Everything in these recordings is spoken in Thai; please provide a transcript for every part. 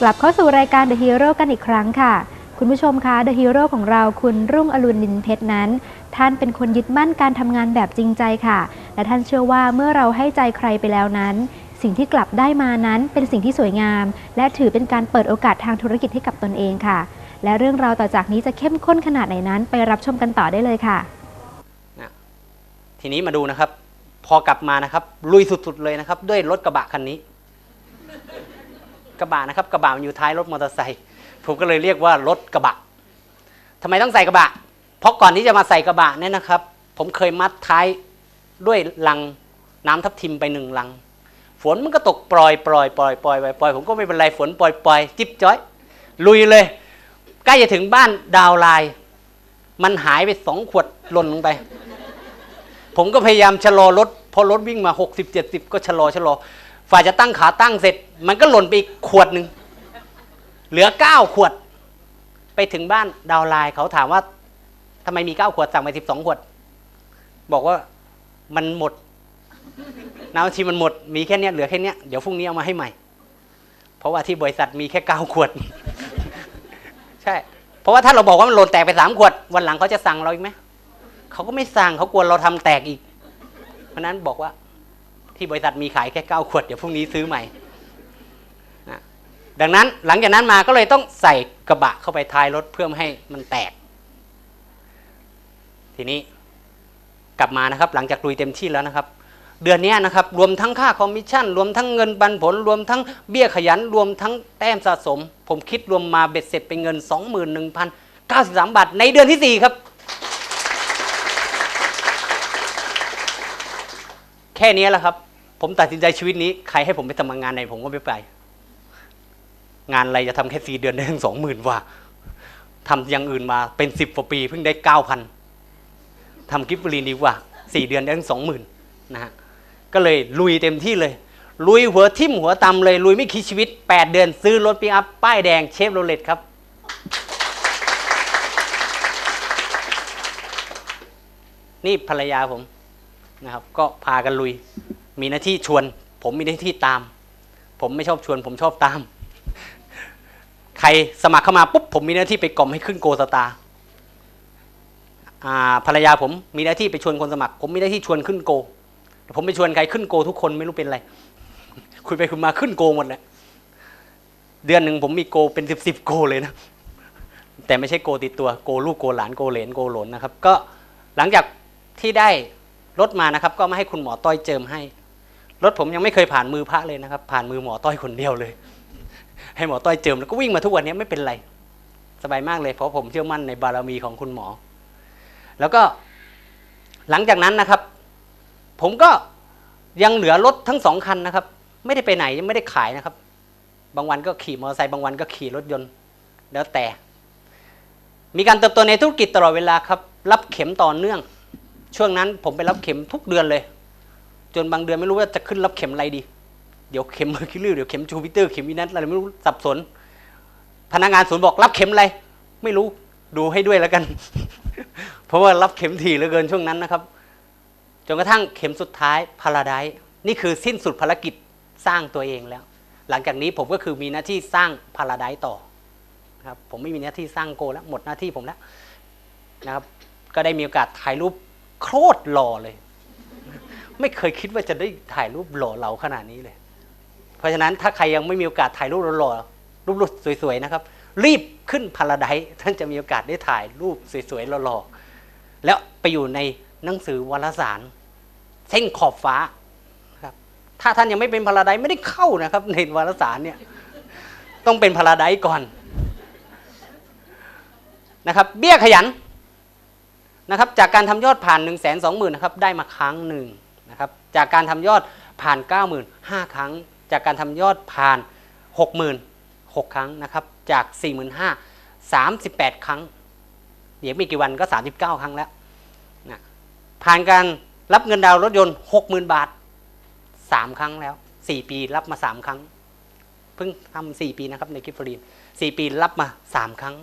กลับเข้าสู่รายการ The Hero กันอีกครั้งค่ะ คุณผู้ชมคะ The Hero ของเราคุณรุ่งอรุณนินเพชรนั้น ท่านเป็นคนยึดมั่นการทำงานแบบจริงใจค่ะ และท่านเชื่อว่าเมื่อเราให้ใจใครไปแล้วนั้น สิ่งที่กลับได้มานั้นเป็นสิ่งที่สวยงาม และถือเป็นการเปิดโอกาสทางธุรกิจให้กับตนเองค่ะ และเรื่องราวต่อจากนี้จะเข้มข้นขนาดไหนนั้น ไปรับชมกันต่อได้เลยค่ะ ทีนี้มาดูนะครับ พอกลับมานะครับลุยสุดๆเลยนะครับ ด้วยรถกระบะคันนี้ กระบะนะครับกระบะมันอยู่ท้ายรถมอเตอร์ไซค์ผมก็เลยเรียกว่ารถกระบะทำไมต้องใส่กระบะ เพราะก่อนที่จะมาใส่กระบะเนี่ยนะครับ ผมเคยมัดท้ายด้วยลังน้ำทับทิมไปหนึ่งลัง ฝนมันก็ตกปล่อยปล่อยปล่อยปล่อยปล่อยผมก็ไม่เป็นไรฝนปล่อยปล่อยจิ๊บจ้อย ลุยเลย ใกล้จะถึงบ้านดาวไลน์มันหายไปสองขวดหล่นลงไป ผมก็พยายามชะลอรถพอรถวิ่งมา 60 70 ก็ชะลอชะลอฝ่ายจะตั้งขาตั้งเสร็จ มันก็หล่นไปอีกขวดหนึ่งเหลือ9ขวด ไปถึงบ้านดาวไลน์เขาถามว่าทำไมมี9ขวดสั่งไป12ขวด บอกว่ามันหมดน้ำทีมันหมด มีแค่เนี้ยเหลือแค่เนี้ยเดี๋ยวพรุ่งนี้เอามาให้ใหม่ เพราะว่าที่บริษัทมีแค่9ขวด ใช่ เพราะว่าถ้าเราบอกว่ามันหล่นแตกไป3ขวด วันหลังเขาจะสั่งเราอีกไหมเขาก็ไม่สั่งเขากลัวเราทำแตกอีก เพราะนั้นบอกว่าที่บริษัทมีขายแค่เก้าขวดเดี๋ยวพรุ่งนี้ซื้อใหม่ ดังนั้นหลังจากนั้นมาก็เลยต้องใส่กระบะเข้าไปท้ายรถเพื่อมให้มันแตก ทีนี้กลับมานะครับ หลังจากลุยเต็มที่แล้วนะครับ เดือนนี้นะครับรวมทั้งค่าคอมมิชชั่น รวมทั้งเงินปันผล รวมทั้งเบี้ยขยัน รวมทั้งแต้มสะสม ผมคิดรวมมาเบ็ดเสร็จเป็นเงิน 21,093บาทในเดือนที่ 4 ครับ แค่นี้แหละครับ ผมตัดสินใจชีวิตนี้ ใครให้ผมไปทำงานไหนผมก็ไม่ไป งานอะไรจะทำแค่สี่เดือนได้ถึงสองหมื่นว่าทำอย่างอื่นมาเป็นสิบกว่าปีเพิ่งได้เก้าพันทำกิฟต์ลีนดีกว่าสี่เดือนได้ถึงสองหมื่นนะฮะก็เลยลุยเต็มที่เลย ลุยหัวทิ่มหัวตำเลย ลุยไม่คิดชีวิต 8 เดือนซื้อรถปิกอัพป้ายแดงเชฟโรเลตครับ นี่ภรรยาผมนะครับ ก็พากันลุย มีหน้าที่ชวน ผมมีหน้าที่ตาม ผมไม่ชอบชวน ผมชอบตาม ใครสมัครเข้ามาปุ๊บผมมีหน้าที่ไปกล่อมให้ขึ้นโกสตาภรรยาผมมีหน้าที่ไปชวนคนสมัคร ผมมีหน้าที่ชวนขึ้นโก ผมไปชวนใครขึ้นโกทุกคนไม่รู้เป็นอะไร คุยไปคุยมาขึ้นโกหมดเลยเดือนหนึ่งผมมีโกเป็นสิบสิบโกเลยนะ แต่ไม่ใช่โกติดตัวโกลูกโกหลานโกเหลนโกหลนนะครับ ก็หลังจากที่ได้รถมานะครับ ก็มาให้คุณหมอต้อยเจิมให้รถผมยังไม่เคยผ่านมือพระเลยนะครับ ผ่านมือหมอต้อยคนเดียวเลย ให้หมอต้อยเจิมแล้วก็วิ่งมาทุกวันนี้ไม่เป็นไร สบายมากเลยเพราะผมเชื่อมั่นในบารมีของคุณหมอ แล้วก็หลังจากนั้นนะครับ ผมก็ยังเหลือรถทั้งสองคันนะครับ ไม่ได้ไปไหนยังไม่ได้ขายนะครับ บางวันก็ขี่มอเตอร์ไซค์บางวันก็ขี่รถยนต์ แล้วแต่ มีการเติบโตในธุรกิจตลอดเวลาครับ รับเข็มต่อเนื่อง ช่วงนั้นผมไปรับเข็มทุกเดือนเลย จนบางเดือนไม่รู้ว่าจะขึ้นรับเข็มอะไรดี เดี๋ยวเข็มเมอร์คิวรีเดี๋ยวเข็มจูปิเตอร์เข็มวีนัสอะไรไม่รู้สับสน พนักงานศูนย์บอกรับเข็มอะไร ไม่รู้ดูให้ด้วยแล้วกัน เพราะว่ารับเข็มถี่เหลือเกินช่วงนั้นนะครับจนกระทั่งเข็มสุดท้ายพาราไดนี่คือสิ้นสุดภารกิจสร้างตัวเองแล้ว หลังจากนี้ผมก็คือมีหน้าที่สร้างพาราไดต่อนะครับผมไม่มีหน้าที่สร้างโกแล้วหมดหน้าที่ผมแล้วนะครับ ก็ได้มีโอกาสถ่ายรูปโคตรหล่อเลย ไม่เคยคิดว่าจะได้ถ่ายรูปหล่อเหลาขนาดนี้เลย เพราะฉะนั้นถ้าใครยังไม่มีโอกาสถ่ายรูปหล่อๆรูปสวยๆนะครับ รีบขึ้นพาราไดท่านจะมีโอกาสได้ถ่ายรูปสวยๆหล่อๆแล้วไปอยู่ในหนังสือวารสาร เส้นขอบฟ้าครับ ถ้าท่านยังไม่เป็นพาราไดไม่ได้เข้านะครับ ในวารสารเนี่ย ต้องเป็นพาราไดก่อนนะครับ เบี้ยขยันนะครับ จากการทำยอดผ่าน1นึ่งแสนสองหมื่นนะครับได้มาครั้งหนึ่งนะครับ จากการทำยอดผ่าน9 0 0 0 0 5ครั้ง จากการทำยอดผ่าน6 0 0 0 0 ครั้งนะครับ จาก 4 5 0 0 0 38 ครั้ง เดี๋ยวไม่กี่วันก็ 39 ครั้งแล้วนะผ่านการรับเงินดาวน์รถยนต์ 60,000 บาท 3 ครั้งแล้ว 4 ปีรับมา 3 ครั้ง เพิ่งทำ4ปีนะครับในกิฟฟรีน4ปีรับมา 3 ครั้ง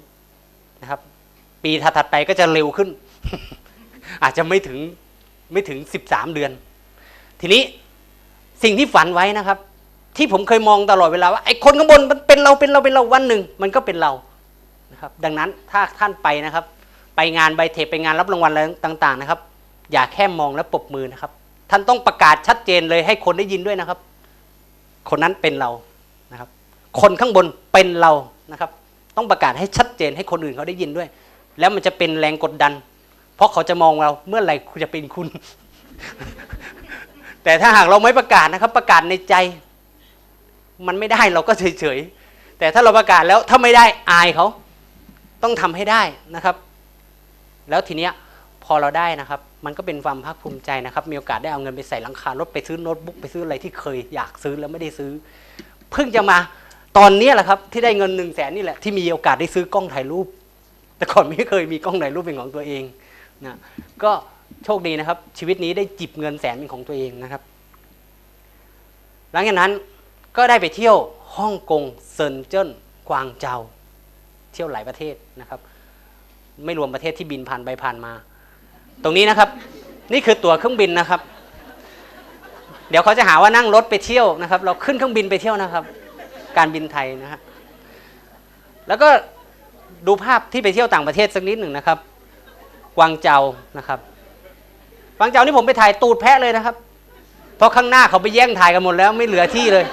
นะครับ ปีถัดๆไปก็จะเร็วขึ้น อาจจะไม่ถึงไม่ถึงสิบสามเดือน ทีนี้สิ่งที่ฝันไว้นะครับ ที่ผมเคยมองตลอดเวลาว่าไอ้คนข้างบนมันเป็นเราเป็นเราเป็นเราวันหนึ่งมันก็เป็นเรานะครับ ดังนั้นถ้าท่านไปนะครับ ไปงานใบเทปไปงานรับรางวัลอะไรต่างๆนะครับ อย่าแค่มองแล้วปบมือนะครับ ท่านต้องประกาศชัดเจนเลยให้คนได้ยินด้วยนะครับ คนนั้นเป็นเรานะครับ คนข้างบนเป็นเรานะครับ ต้องประกาศให้ชัดเจนให้คนอื่นเขาได้ยินด้วย แล้วมันจะเป็นแรงกดดัน เพราะเขาจะมองเราเมื่อไหร่คุณจะเป็นคุณ แต่ถ้าหากเราไม่ประกาศนะครับ ประกาศในใจ มันไม่ได้เราก็เฉยๆ แต่ถ้าเราประกาศแล้วถ้าไม่ได้อายเขาต้องทำให้ได้นะครับ แล้วทีเนี้ยพอเราได้นะครับ มันก็เป็นความภาคภูมิใจนะครับ มีโอกาสได้เอาเงินไปใส่หลังคารถไปซื้อโน้ตบุ๊กไปซื้ออะไรที่เคยอยากซื้อแล้วไม่ได้ซื้อ เพิ่งจะมาตอนเนี้ยแหละครับที่ได้เงินหนึ่งแสนนี่แหละที่มีโอกาสได้ซื้อกล้องถ่ายรูป แต่ก่อนไม่เคยมีกล้องถ่ายรูปเป็นของตัวเองนะก็โชคดีนะครับ ชีวิตนี้ได้จิบเงินแสนเป็นของตัวเองนะครับ หลังจากนั้น ก็ได้ไปเที่ยวฮ่องกงเซินเจิ้นกวางเจาเที่ยวหลายประเทศนะครับ ไม่รวมประเทศที่บินผ่านไปผ่านมา ตรงนี้นะครับ นี่คือตั๋วเครื่องบินนะครับ เดี๋ยวเขาจะหาว่านั่งรถไปเที่ยวนะครับ เราขึ้นเครื่องบินไปเที่ยวนะครับ การบินไทยนะฮะแล้วก็ดูภาพที่ไปเที่ยวต่างประเทศสักนิดหนึ่งนะครับ กวางเจานะครับ กวางเจานี่ผมไปถ่ายตูดแพะเลยนะครับ เพราะข้างหน้าเขาไปแย่งถ่ายกันหมดแล้วไม่เหลือที่เลย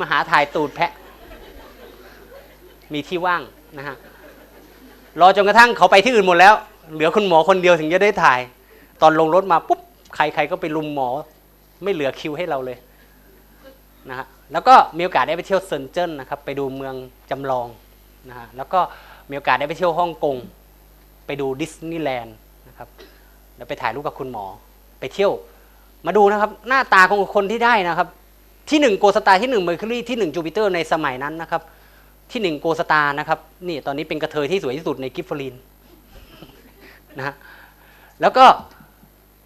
มหาถ่ายตูดแพะ มีที่ว่างนะฮะรอจนกระทั่งเขาไปที่อื่นหมดแล้ว เหลือคุณหมอคนเดียวถึงจะได้ถ่าย ตอนลงรถมาปุ๊บใครๆก็ไปลุมหมอ ไม่เหลือคิวให้เราเลยนะฮะแล้วก็มีโอกาสได้ไปเที่ยวเซินเจิ้นนะครับ ไปดูเมืองจำลองนะฮะแล้วก็มีโอกาสได้ไปเที่ยวฮ่องกงไปดูดิสนีย์แลนด์นะครับแล้วไปถ่ายรูปกับคุณหมอ ไปเที่ยวมาดูนะครับ หน้าตาของคนที่ได้นะครับ ที่หนึ่งโกสตาร์ที่หนึ่งเมอร์คิวรีที่หนึ่งจูปิเตอร์ในสมัยนั้นนะครับที่หนึ่งโกสตาร์นะครับนี่ตอนนี้เป็นกระเทยที่สวยที่สุดในกิฟฟลินนะฮะแล้วก็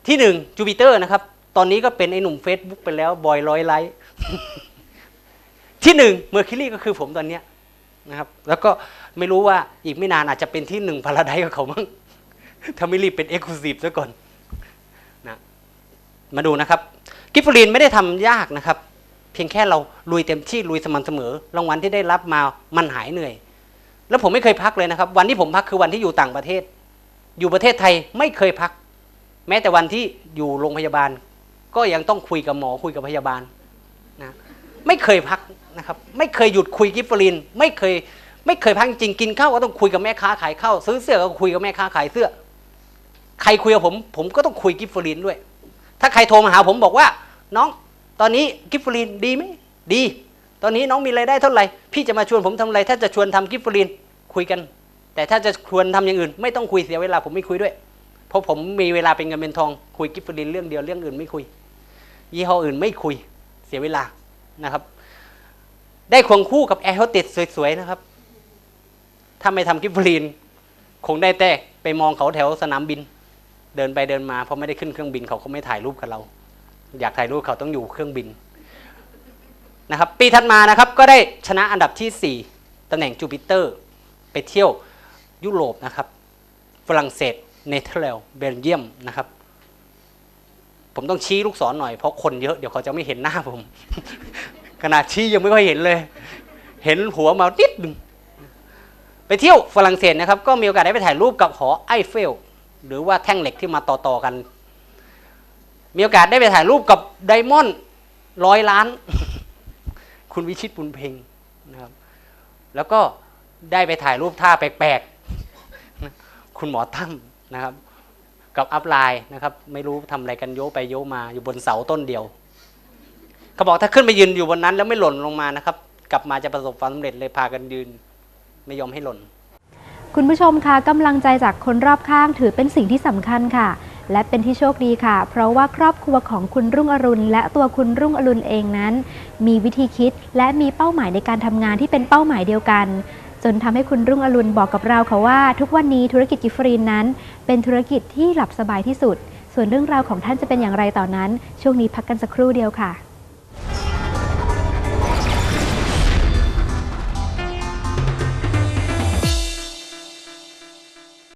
ที่หนึ่งจูปิเตอร์นะครับตอนนี้ก็เป็นไอ้หนุ่ม Facebook ไปแล้วบอยร้อยไลท์ที่หนึ่งเมอร์คิวรีก็คือผมตอนเนี้ยนะครับแล้วก็ไม่รู้ว่าอีกไม่นานอาจจะเป็นที่หนึ่งพาราไดกับเขามั้งถ้าไม่รีบเป็นเอ็กซ์คลูซีฟซะก่อนนะมาดูนะครับ กิฟฟลินไม่ได้ทำยากนะครับ เพียงแค่เราลุยเต็มที่ลุยสม่ำเสมอรางวัลที่ได้รับมามันหายเหนื่อย แล้วผมไม่เคยพักเลยนะครับ วันที่ผมพักคือวันที่อยู่ต่างประเทศ อยู่ประเทศไทยไม่เคยพัก แม้แต่วันที่อยู่โรงพยาบาล ก็ยังต้องคุยกับหมอคุยกับพยาบาลนะไม่เคยพักนะครับ ไม่เคยหยุดคุยกิฟฟลิน ไม่เคยไม่เคยพักจริงกินข้าวก็ต้องคุยกับแม่ค้าขายข้าวซื้อเสื้อก็คุยกับแม่ค้าขายเสื้อ ใครคุยกับผม ผมก็ต้องคุยกิฟฟลินด้วย ถ้าใครโทรมาหาผมบอกว่า น้อง ตอนนี้กิฟฟลินดีไหมดี ตอนนี้น้องมีรายได้เท่าไหร่ พี่จะมาชวนผมทำอะไร ถ้าจะชวนทำกิฟฟลินคุยกัน แต่ถ้าจะชวนทำอย่างอื่น ไม่ต้องคุยเสียเวลาผมไม่คุยด้วย เพราะผมมีเวลาเป็นเงินเป็นทอง คุยกิฟฟลินเรื่องเดียวเรื่องอื่นไม่คุย ยี่ห้ออื่นไม่คุยเสียเวลานะครับ ได้ควงคู่กับแอร์โฮสเตสสวยๆนะครับ ถ้าไม่ทำกิฟฟลินคงได้แต่ไปมองเขาแถวสนามบิน เดินไปเดินมาเพราะไม่ได้ขึ้นเครื่องบินเขาก็ไม่ถ่ายรูปกับเรา อยากถ่ายรูปเขาต้องอยู่เครื่องบินนะครับปีถัดมานะครับก็ได้ชนะอันดับที่ 4ตำแหน่งจูปิเตอร์ ไปเที่ยวยุโรปนะครับฝรั่งเศสเนเธอร์แลนด์เบลเยียมนะครับ ผมต้องชี้ลูกศรหน่อยเพราะคนเยอะเดี๋ยวเขาจะไม่เห็นหน้าผมขนาดชี้ยังไม่ค่อยเห็นเลย เห็นหัวมานิดนึงไปเที่ยวฝรั่งเศสนะครับ ก็มีโอกาสได้ไปถ่ายรูปกับหอไอเฟล หรือว่าแท่งเหล็กที่มาต่อๆกัน มีโอกาสได้ไปถ่ายรูปกับไดมอนด์ร้อยล้าน คุณวิชิตบุญเพ็งนะครับ แล้วก็ได้ไปถ่ายรูปท่าแปลกๆ คุณหมอตั้มนะครับ กับอัพไลน์นะครับ ไม่รู้ทำอะไรกันโยไปโยมาอยู่บนเสาต้นเดียวเขาบอกถ้าขึ้นไปยืนอยู่บนนั้น แล้วไม่หล่นลงมานะครับ กลับมาจะประสบความสำเร็จเลยพากันยืน ไม่ยอมให้หล่น คุณผู้ชมคะกำลังใจจากคนรอบข้างถือเป็นสิ่งที่สำคัญค่ะ และเป็นที่โชคดีค่ะ เพราะว่าครอบครัวของคุณรุ่งอรุณ และตัวคุณรุ่งอรุณเองนั้น มีวิธีคิดและมีเป้าหมายในการทำงานที่เป็นเป้าหมายเดียวกัน จนทำให้คุณรุ่งอรุณบอกกับเราค่ะว่า ทุกวันนี้ธุรกิจกิฟฟรีนนั้น เป็นธุรกิจที่หลับสบายที่สุด ส่วนเรื่องราวของท่านจะเป็นอย่างไรต่อนนั้น ช่วงนี้พักกันสักครู่เดียวค่ะ